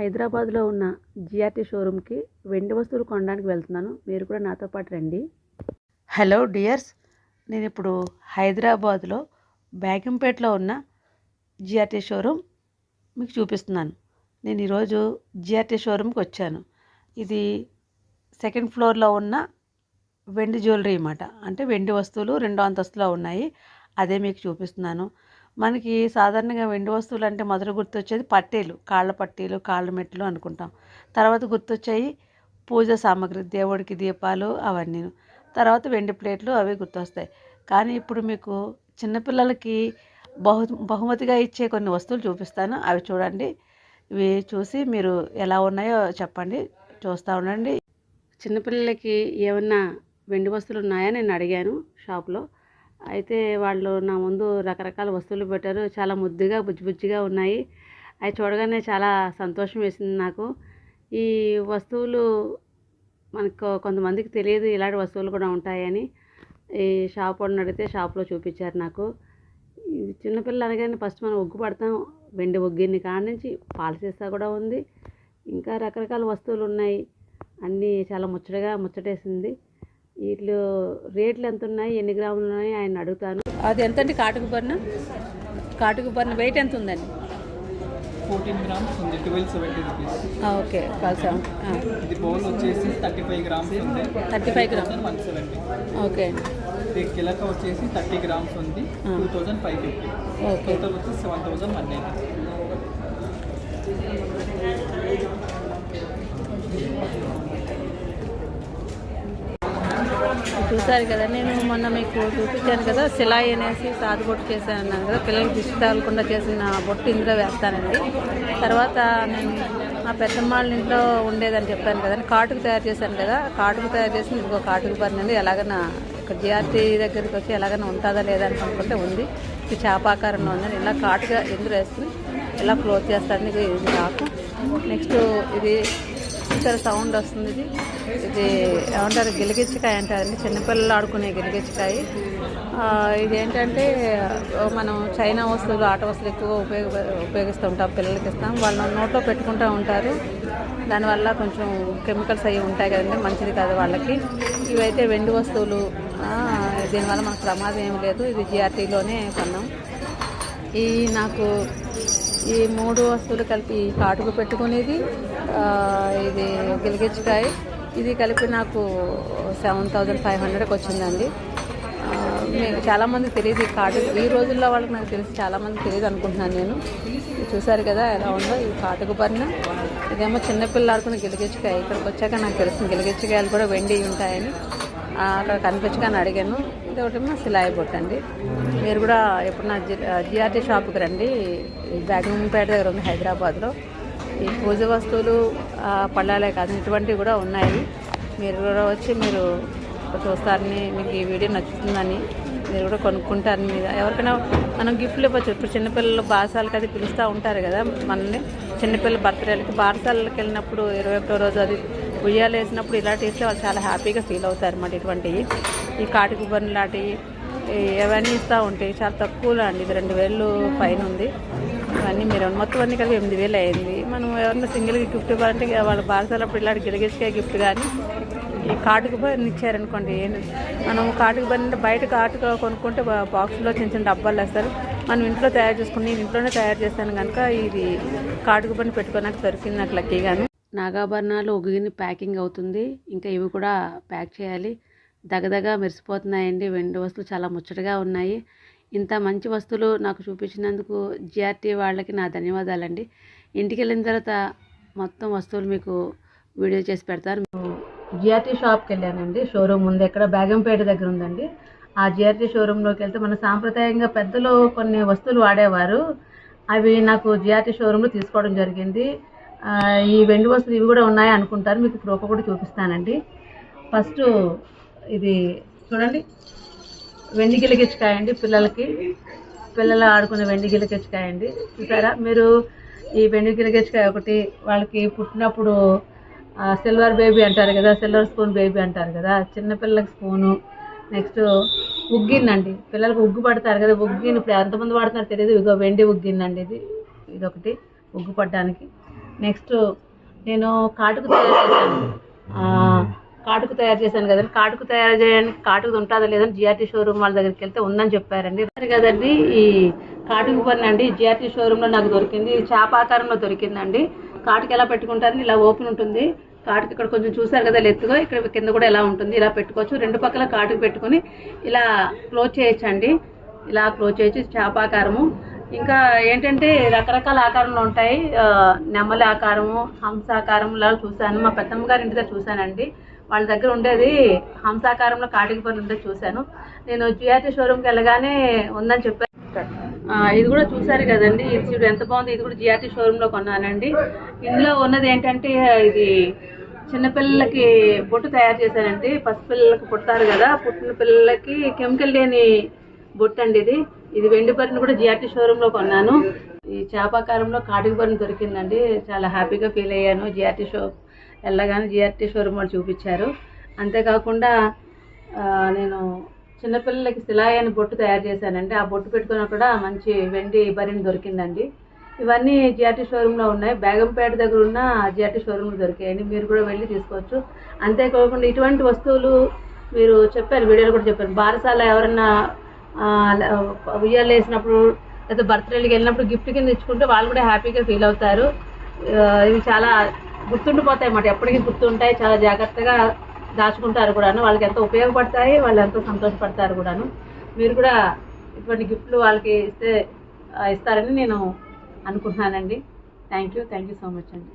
హైదరాబాద్లో ఉన్న జిఆర్టీ షోరూమ్కి వెండి వస్తువులు కొనడానికి వెళ్తున్నాను. మీరు కూడా నాతో పాటు రండి. హలో డియర్స్ నేను ఇప్పుడు హైదరాబాద్లో బేగంపేటలో ఉన్న జిఆర్టీ షోరూమ్ మీకు చూపిస్తున్నాను. నేను ఈరోజు జిఆర్టీ షోరూమ్కి వచ్చాను. ఇది సెకండ్ ఫ్లోర్లో ఉన్న వెండి జ్యువెలరీ అన్నమాట. అంటే వెండి వస్తువులు రెండో అంతస్తులో ఉన్నాయి. అదే మీకు చూపిస్తున్నాను. మనకి సాధారణంగా వెండి వస్తువులు అంటే మొదట గుర్తొచ్చేది పట్టీలు కాళ్ళ పట్టీలు కాళ్ళ మెట్లు అనుకుంటాం. తర్వాత గుర్తొచ్చాయి పూజ సామాగ్రి దేవుడికి దీపాలు అవన్నీ తర్వాత వెండి ప్లేట్లు అవి గుర్తొస్తాయి. కానీ ఇప్పుడు మీకు చిన్నపిల్లలకి బహు బహుమతిగా ఇచ్చే కొన్ని వస్తువులు చూపిస్తాను. అవి చూడండి. ఇవి చూసి మీరు ఎలా ఉన్నాయో చెప్పండి. చూస్తూ ఉండండి. చిన్నపిల్లలకి ఏమన్నా వెండి వస్తువులు ఉన్నాయా? నేను అడిగాను షాప్లో. అయితే వాళ్ళు నా ముందు రకరకాల వస్తువులు పెట్టారు. చాలా ముద్దుగా బుజ్జి బుజ్జిగా ఉన్నాయి. అవి చూడగానే చాలా సంతోషం వేసింది నాకు. ఈ వస్తువులు మనకు కొంతమందికి తెలియదు ఇలాంటి వస్తువులు కూడా ఉంటాయని. ఈ షాప్ వాడిని అడిగితే షాప్లో చూపించారు నాకు. చిన్నపిల్లలు అనగానే ఫస్ట్ మనం ఒగ్గు పడతాం. వెండి ఒగ్గిని కాడ నుంచి పాల సీసా కూడా ఉంది. ఇంకా రకరకాల వస్తువులు ఉన్నాయి. అన్నీ చాలా ముచ్చటగా ముచ్చటేసింది. వీటిలో రేట్లు ఎంత ఉన్నాయి ఎన్ని గ్రాములు ఉన్నాయి ఆయన అడుగుతాను. అది ఎంత అండి కాటుకు బర్న కాటుకు బర్న వెయిట్ ఎంత ఉందండి? ఫోర్టీన్ గ్రామ్స్ ఉంది ట్వెల్వ్ సెవెంటీ రూపీస్ ఓకే కలిసాం ఇది బౌల్ వచ్చేసి థర్టీ ఫైవ్ గ్రామ్స్ ఉంది thirty five gram one seventy okay. ఇది కిలక వచ్చేసి థర్టీ గ్రామ్స్ ఉంది. Two thousand five fifty okay. Total వచ్చి సెవెన్ థౌజండ్ వన్ ఎయిటీ చూసారు కదా నేను మొన్న మీకు చూపించాను కదా సిలాయి అనేసి సాదు బొట్టు చేశాను అన్నాను కదా పిల్లలకి దిష్టి తగలకుండా చేసిన బొట్టు ఇందులో వేస్తానండి. తర్వాత నేను మా పెద్దమ్మ వాళ్ళ ఇంట్లో ఉండేదని చెప్పాను కదా కాటుకు తయారు చేశాను కదా కాటుకు తయారు చేసి ఇంకో కాటుకు పడినండి ఎలాగైనా ఇక్కడ జిఆర్టీ దగ్గరికి వచ్చి ఎలాగైనా ఉంటుందా లేదా అని అనుకుంటే ఉంది. ఇది చేపాకారంలో ఉందని ఇలా కాటుగా ఎందుకు వేసుకుని ఇలా క్లోజ్ చేస్తాను ఇది ఇది నెక్స్ట్ ఇది ఇక్కడ సౌండ్ వస్తుంది ఇది. ఇది ఏమంటారు గిలిగిచ్చకాయ అంటారండి చిన్నపిల్లలు ఆడుకునే గిలిగిచ్చకాయ. ఇది ఏంటంటే మనం చైనా వస్తువులు ఆట వస్తువులు ఎక్కువ ఉపయోగ ఉపయోగిస్తూ ఉంటాం పిల్లలకి ఇస్తాం. వాళ్ళు నోట్లో పెట్టుకుంటూ ఉంటారు. దానివల్ల కొంచెం కెమికల్స్ అవి ఉంటాయి కదండి మంచిది కాదు వాళ్ళకి. ఇవైతే వెండి వస్తువులు దీనివల్ల మనకు ప్రమాదం ఏమి లేదు. ఇది జిఆర్టీలోనే కొన్నాం. ఈ నాకు ఈ మూడు వస్తువులు కలిపి కాటుకు పెట్టుకునేది ఇది గిలిగిచ్చకాయ ఇది కలిపి నాకు సెవెన్ థౌజండ్ ఫైవ్ హండ్రెడ్కి వచ్చిందండి. నేను మీకు చాలామంది తెలియదు ఈ కాటుకు. ఈ రోజుల్లో వాళ్ళకి నాకు తెలిసి చాలామంది తెలియదు అనుకుంటున్నాను నేను. చూసారు కదా ఎలా ఉందో ఈ కాటుకు బరిన ఇదేమో చిన్నపిల్లలు ఆడుకున్న గిలిగిచ్చకాయ ఇక్కడికి వచ్చాక నాకు తెలిసింది గిలిగిచ్చకాయలు కూడా వెండి ఉంటాయని. అక్కడ కనిపించగానే అడిగాను. ఇది ఒకటేమో సిలాయి బొట్టండి మీరు కూడా ఎప్పుడన్నా జి జిఆర్టీ షాప్కి రండి. ఈ బేగంపేట దగ్గర ఉంది హైదరాబాద్లో. ఈ పూజ వస్తువులు పళ్ళాలే కాదు ఇటువంటివి కూడా ఉన్నాయి. మీరు కూడా వచ్చి మీరు చూస్తారని మీకు ఈ వీడియో నచ్చుతుందని మీరు కూడా కొనుక్కుంటారని మీద ఎవరికైనా మనం గిఫ్ట్లు ఇవ్వచ్చు. ఇప్పుడు చిన్నపిల్లలు బారసాలకి అది పిలుస్తూ ఉంటారు కదా మనల్ని. చిన్నపిల్లల బర్త్డేలకి బారసాలకి వెళ్ళినప్పుడు ఇరవై ఒకటో రోజు అది ఉయ్యాలు వేసినప్పుడు ఇలాంటి వేస్తే వాళ్ళు చాలా హ్యాపీగా ఫీల్ అవుతారు అన్నమాట ఇటువంటివి. ఈ కాటికి బర్ని లాంటివి అవన్నీ ఇస్తూ ఉంటాయి చాలా తక్కువలో అండి ఇది రెండు వేలు పైన ఉంది. ఇవన్నీ మీరు మొత్తం అన్ని కలిపి ఎనిమిది వేలు అయింది. మనం ఎవరైనా సింగిల్గా గిఫ్ట్ ఇవ్వాలంటే వాళ్ళ బారసాలప్పుడు ఇలాంటి గిరిగిరికే గిఫ్ట్ కానీ ఈ కాటుకు బర్ని ఇచ్చారనుకోండి ఏంటి మనం కాటుకు బండి బయట కాటుక కొనుక్కుంటే బాక్స్లో చిన్న చిన్న డబ్బాలు వేస్తారు. మనం ఇంట్లో తయారు చేసుకుని నేను ఇంట్లోనే తయారు చేస్తాను కనుక ఇది కాటుకు బర్ని పెట్టుకోవడానికి దొరికింది నాకు లక్కీగాను నాగాభరణాలు ఒగిగిని ప్యాకింగ్ అవుతుంది. ఇంకా ఇవి కూడా ప్యాక్ చేయాలి. దగదగా మెరిసిపోతున్నాయండి. వెండి వస్తువులు చాలా ముచ్చటగా ఉన్నాయి. ఇంత మంచి వస్తువులు నాకు చూపించినందుకు జిఆర్టీ వాళ్ళకి నా ధన్యవాదాలండి. ఇంటికి వెళ్ళిన తర్వాత మొత్తం వస్తువులు మీకు వీడియో చేసి పెడతాను. జిఆర్టీ షాప్కి వెళ్ళానండి. షోరూమ్ ఉంది. ఎక్కడ బేగంపేట దగ్గర ఉందండి. ఆ జిఆర్టీ షోరూంలోకి వెళ్తే మన సాంప్రదాయంగా పెద్దలు కొన్ని వస్తువులు వాడేవారు. అవి నాకు జిఆర్టీ షోరూంలో తీసుకోవడం జరిగింది. ఈ వెండి వస్తువులు ఇవి కూడా ఉన్నాయి అనుకుంటారు మీకు ఇప్పుడు కూడా చూపిస్తానండి. ఫస్ట్ ఇది చూడండి. వెండి గిలిగిచ్చకాయ అండి పిల్లలకి. పిల్లలు ఆడుకునే వెండి గిలిగిచ్చకాయ అండి చూసారా? మీరు ఈ వెండి గిలిగిచ్చకాయ ఒకటి వాళ్ళకి పుట్టినప్పుడు సిల్వర్ బేబీ అంటారు కదా సిల్వర్ స్పూన్ బేబీ అంటారు కదా చిన్నపిల్లలకి స్పూను నెక్స్ట్ ఉగ్గిన్నండి. పిల్లలకు ఉగ్గు పడతారు కదా ఉగ్గిన్ ఇప్పుడు ఎంతమంది వాడుతున్నారో తెలియదు. ఇగో వెండి ఉగ్గిన్నండి ఇది. ఇదొకటి ఉగ్గు పడడానికి. నెక్స్ట్ నేను కాటుకు తయారు చేశాను. కాటుకు తయారు చేశాను కదండి. కాటుకు తయారు చేయడానికి కాటుకు ఉంటుందా లేదని జిఆర్టీ షోరూమ్ వాళ్ళ దగ్గరికి వెళ్తే ఉందని చెప్పారండి. కదండి ఈ కాటుకు పని అండి. జిఆర్టీ షోరూంలో నాకు దొరికింది చేప చేపాకారంలో దొరికిందండి. కాటుకు ఎలా పెట్టుకుంటారని ఇలా ఓపెన్ ఉంటుంది. కాటుకు ఇక్కడ కొంచెం చూసారు కదా లెత్తుగా ఇక్కడ కింద కూడా ఎలా ఉంటుంది ఇలా పెట్టుకోవచ్చు. రెండు పక్కల కాటుకు పెట్టుకొని ఇలా క్లోజ్ చేయొచ్చండి. ఇలా క్లోజ్ చేయొచ్చు చేపాకారము ఇంకా ఏంటంటే రకరకాల ఆకారంలో ఉంటాయి. నెమలి ఆకారము హంసాకారం ఇలా చూశాను. మా పెద్దమ్మ గారి ఇంటి దగ్గర చూశానండి. వాళ్ళ దగ్గర ఉండేది హంసాకారంలో కాటికి పని ఉండేది చూశాను. నేను జిఆర్టీ షోరూమ్కి వెళ్ళగానే ఉందని చెప్పాను ఇది కూడా చూసారు కదండి. ఇది ఎంత బాగుంది. ఇది కూడా జిఆర్టీ షోరూంలో కొన్నానండి. ఇందులో ఉన్నది ఏంటంటే ఇది చిన్నపిల్లలకి బొట్టు తయారు చేశానండి. పసిపిల్లలకు పుడతారు కదా పుట్టిన పిల్లలకి కెమికల్ లేని బొట్టు అండి ఇది. ఇది వెండి బరిని కూడా జిఆర్టీ షోరూంలో కొన్నాను. ఈ చేపాకారంలో కాటికి బరిని దొరికిందండి. చాలా హ్యాపీగా ఫీల్ అయ్యాను. జిఆర్టీ షో వెళ్ళగానే జిఆర్టీ షోరూమ్ వాళ్ళు చూపించారు. అంతేకాకుండా నేను చిన్నపిల్లలకి సిలాయి అని బొట్టు తయారు చేశానండి. ఆ బొట్టు పెట్టుకుని కూడా మంచి వెండి బరిని దొరికిందండి. ఇవన్నీ జిఆర్టీ షోరూంలో ఉన్నాయి. బేగంపేట దగ్గర ఉన్న జిఆర్టీ షోరూంలో దొరికాయండి. మీరు కూడా వెళ్ళి తీసుకోవచ్చు. అంతేకాకుండా ఇటువంటి వస్తువులు మీరు చెప్పారు వీడియోలో కూడా చెప్పారు. బారసాల ఎవరన్నా ఉయ్యాలు వేసినప్పుడు లేదా బర్త్డేలకు వెళ్ళినప్పుడు గిఫ్ట్ కింద ఇచ్చుకుంటే వాళ్ళు కూడా హ్యాపీగా ఫీల్ అవుతారు. ఇవి చాలా గుర్తుండిపోతాయి అన్నమాట. ఎప్పటికీ గుర్తుంటాయి చాలా జాగ్రత్తగా దాచుకుంటారు కూడాను. వాళ్ళకి ఎంతో ఉపయోగపడతాయి వాళ్ళు ఎంతో సంతోషపడతారు కూడాను. మీరు కూడా ఇటువంటి గిఫ్ట్లు వాళ్ళకి ఇస్తే ఇస్తారని నేను అనుకుంటున్నానండి. Thank you thank you so much అండి.